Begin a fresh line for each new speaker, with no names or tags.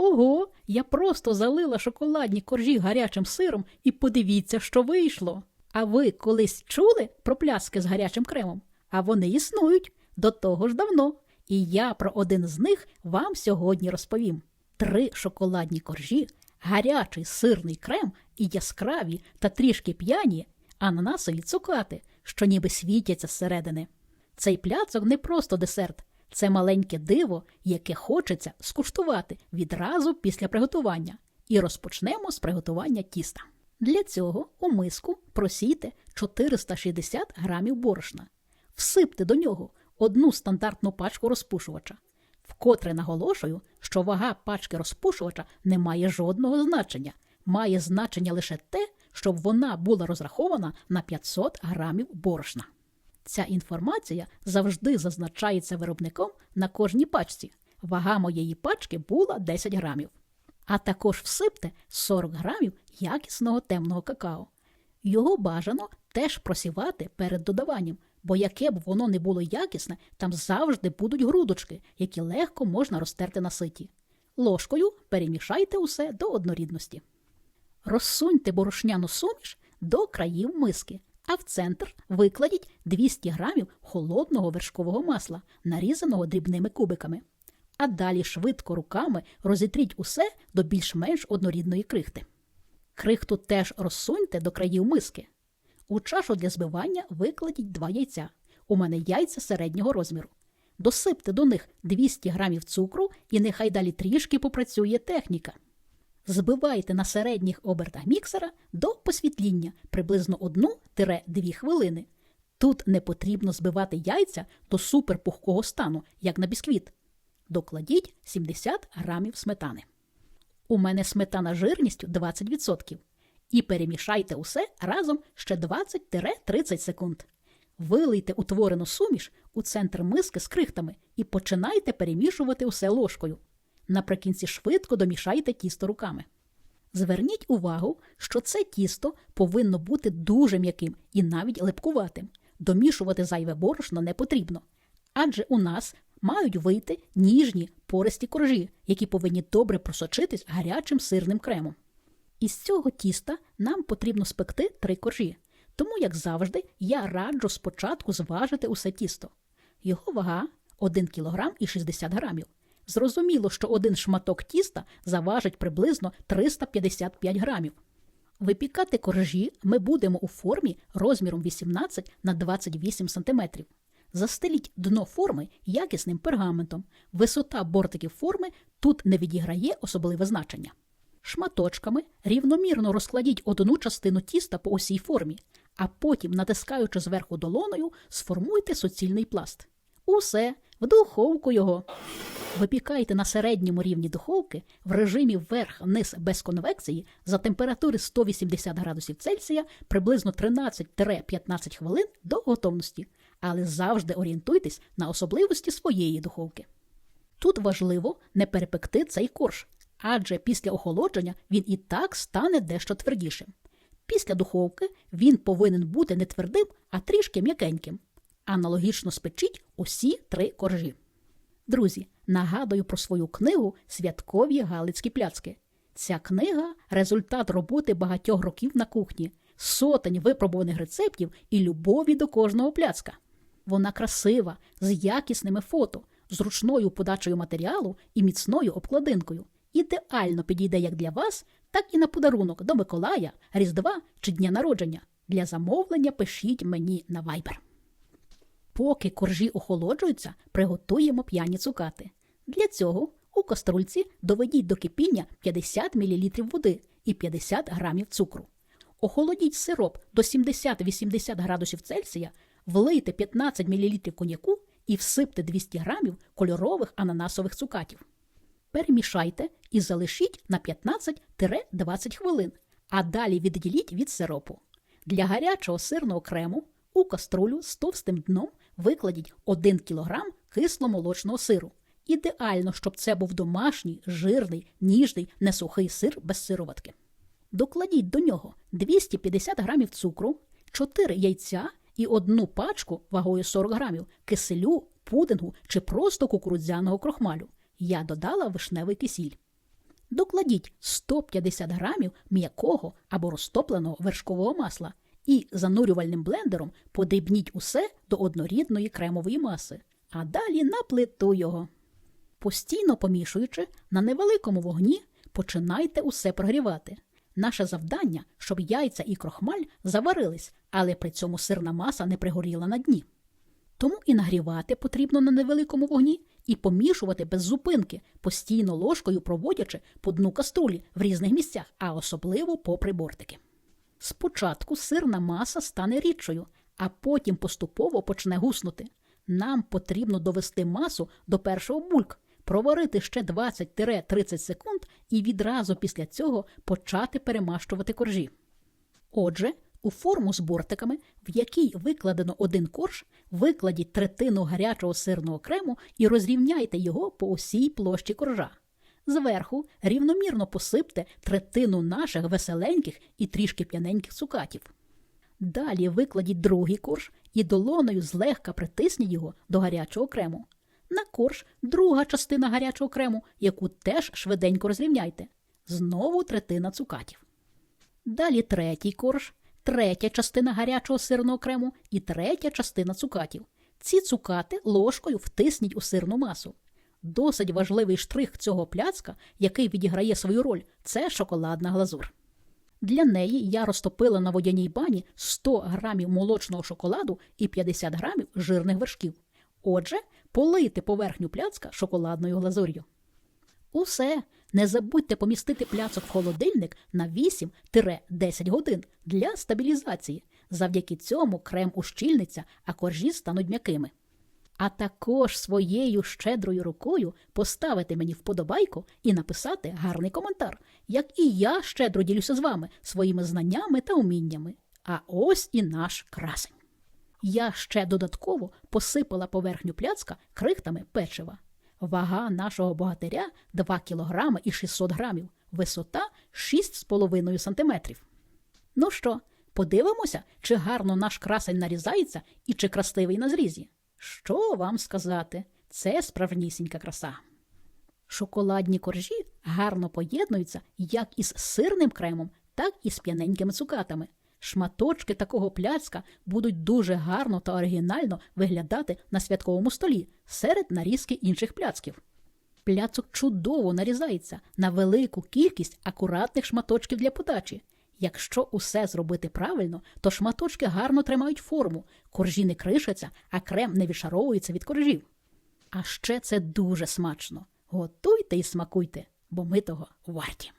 Ого, я просто залила шоколадні коржі гарячим сиром і подивіться, що вийшло. А ви колись чули про пляски з гарячим кремом? А вони існують до того ж давно. І я про один з них вам сьогодні розповім: три шоколадні коржі, гарячий сирний крем і яскраві та трішки п'яні ананасові цукати, що ніби світяться зсередини. Цей пляцок не просто десерт, це маленьке диво, яке хочеться скуштувати відразу після приготування. І розпочнемо з приготування тіста. Для цього у миску просійте 460 грамів борошна. Всипте до нього одну стандартну пачку розпушувача. Вкотре наголошую, що вага пачки розпушувача не має жодного значення. Має значення лише те, щоб вона була розрахована на 500 грамів борошна. Ця інформація завжди зазначається виробником на кожній пачці. Вага моєї пачки була 10 грамів. А також всипте 40 грамів якісного темного какао. Його бажано теж просівати перед додаванням, бо яке б воно не було якісне, там завжди будуть грудочки, які легко можна розтерти на ситі. Ложкою перемішайте усе до однорідності. Розсуньте борошняну суміш до країв миски, а в центр викладіть 200 грамів холодного вершкового масла, нарізаного дрібними кубиками. А далі швидко руками розітріть усе до більш-менш однорідної крихти. Крихту теж розсуньте до країв миски. У чашу для збивання викладіть два яйця. У мене яйця середнього розміру. Досипте до них 200 грамів цукру і нехай далі трішки попрацює техніка. Збивайте на середніх обертах міксера до посвітління приблизно 1-2 хвилини. Тут не потрібно збивати яйця до суперпухкого стану, як на бісквіт. Докладіть 70 грамів сметани. У мене сметана жирністю 20%. І перемішайте усе разом ще 20-30 секунд. Вилийте утворену суміш у центр миски з крихтами і починайте перемішувати усе ложкою. Наприкінці швидко домішайте тісто руками. Зверніть увагу, що це тісто повинно бути дуже м'яким і навіть липкуватим. Домішувати зайве борошно не потрібно. Адже у нас мають вийти ніжні пористі коржі, які повинні добре просочитись гарячим сирним кремом. Із цього тіста нам потрібно спекти три коржі, тому, як завжди, я раджу спочатку зважити усе тісто. Його вага 1 кг і 60 грамів. Зрозуміло, що один шматок тіста заважить приблизно 355 грамів. Випікати коржі ми будемо у формі розміром 18 на 28 см. Застеліть дно форми якісним пергаментом. Висота бортиків форми тут не відіграє особливе значення. Шматочками рівномірно розкладіть одну частину тіста по усій формі, а потім, натискаючи зверху долоною, сформуйте суцільний пласт. Усе, в духовку його. Випікайте на середньому рівні духовки в режимі вверх-вниз без конвекції за температури 180 градусів Цельсія приблизно 13-15 хвилин до готовності, але завжди орієнтуйтесь на особливості своєї духовки. Тут важливо не перепекти цей корж, адже після охолодження він і так стане дещо твердішим. Після духовки він повинен бути не твердим, а трішки м'якеньким. Аналогічно спечіть усі три коржі. Друзі, нагадую про свою книгу Святкові Галицькі пляцки. Ця книга результат роботи багатьох років на кухні, сотень випробуваних рецептів і любові до кожного пляцка. Вона красива, з якісними фото, зручною подачею матеріалу і міцною обкладинкою. Ідеально підійде як для вас, так і на подарунок до Миколая, Різдва чи Дня народження. Для замовлення пишіть мені на Viber. Поки коржі охолоджуються, приготуємо п'яні цукати. Для цього у каструльці доведіть до кипіння 50 мл води і 50 грамів цукру. Охолодіть сироп до 70-80 градусів Цельсія, влийте 15 мл коньяку і всипте 200 грамів кольорових ананасових цукатів. Перемішайте і залишіть на 15-20 хвилин, а далі відділіть від сиропу. Для гарячого сирного крему у каструлю з товстим дном викладіть 1 кг кисломолочного сиру. Ідеально, щоб це був домашній, жирний, ніжний, несухий сир без сироватки. Докладіть до нього 250 грамів цукру, 4 яйця і одну пачку вагою 40 грамів киселю, пудингу чи просто кукурудзяного крохмалю. Я додала вишневий кисіль. Докладіть 150 грамів м'якого або розтопленого вершкового масла і занурювальним блендером подрібніть усе до однорідної кремової маси, а далі на плиту його. Постійно помішуючи на невеликому вогні, починайте усе прогрівати. Наше завдання, щоб яйця і крохмаль заварились, але при цьому сирна маса не пригоріла на дні. Тому і нагрівати потрібно на невеликому вогні, і помішувати без зупинки, постійно ложкою проводячи по дну каструлі в різних місцях, а особливо попри бортики. Спочатку сирна маса стане рідшою, а потім поступово почне гуснути. Нам потрібно довести масу до першого бульк, проварити ще 20-30 секунд і відразу після цього почати перемащувати коржі. Отже, у форму з бортиками, в якій викладено один корж, викладіть третину гарячого сирного крему і розрівняйте його по усій площі коржа. Зверху рівномірно посипте третину наших веселеньких і трішки п'яненьких цукатів. Далі викладіть другий корж і долоною злегка притисніть його до гарячого крему. На корж друга частина гарячого крему, яку теж швиденько розрівняйте. Знову третина цукатів. Далі третій корж, третя частина гарячого сирного крему і третя частина цукатів. Ці цукати ложкою втисніть у сирну масу. Досить важливий штрих цього пляцка, який відіграє свою роль, це шоколадна глазур. Для неї я розтопила на водяній бані 100 грамів молочного шоколаду і 50 грамів жирних вершків. Отже, полийте поверхню пляцка шоколадною глазур'ю. Усе. Не забудьте помістити пляцок в холодильник на 8-10 годин для стабілізації. Завдяки цьому крем ущільниться, а коржі стануть м'якими. А також своєю щедрою рукою поставити мені вподобайку і написати гарний коментар, як і я щедро ділюся з вами своїми знаннями та уміннями. А ось і наш красень. Я ще додатково посипала поверхню пляцка крихтами печива. Вага нашого богатиря 2 кг і 600 грамів, висота 6,5 см. Ну що, подивимося, чи гарно наш красень нарізається і чи красивий на зрізі. Що вам сказати? Це справжнісінька краса. Шоколадні коржі гарно поєднуються як із сирним кремом, так і з п'яненькими цукатами. Шматочки такого пляцка будуть дуже гарно та оригінально виглядати на святковому столі серед нарізки інших пляцків. Пляцок чудово нарізається на велику кількість акуратних шматочків для подачі. Якщо усе зробити правильно, то шматочки гарно тримають форму, коржі не кришаться, а крем не відшаровується від коржів. А ще це дуже смачно. Готуйте і смакуйте, бо ми того варті.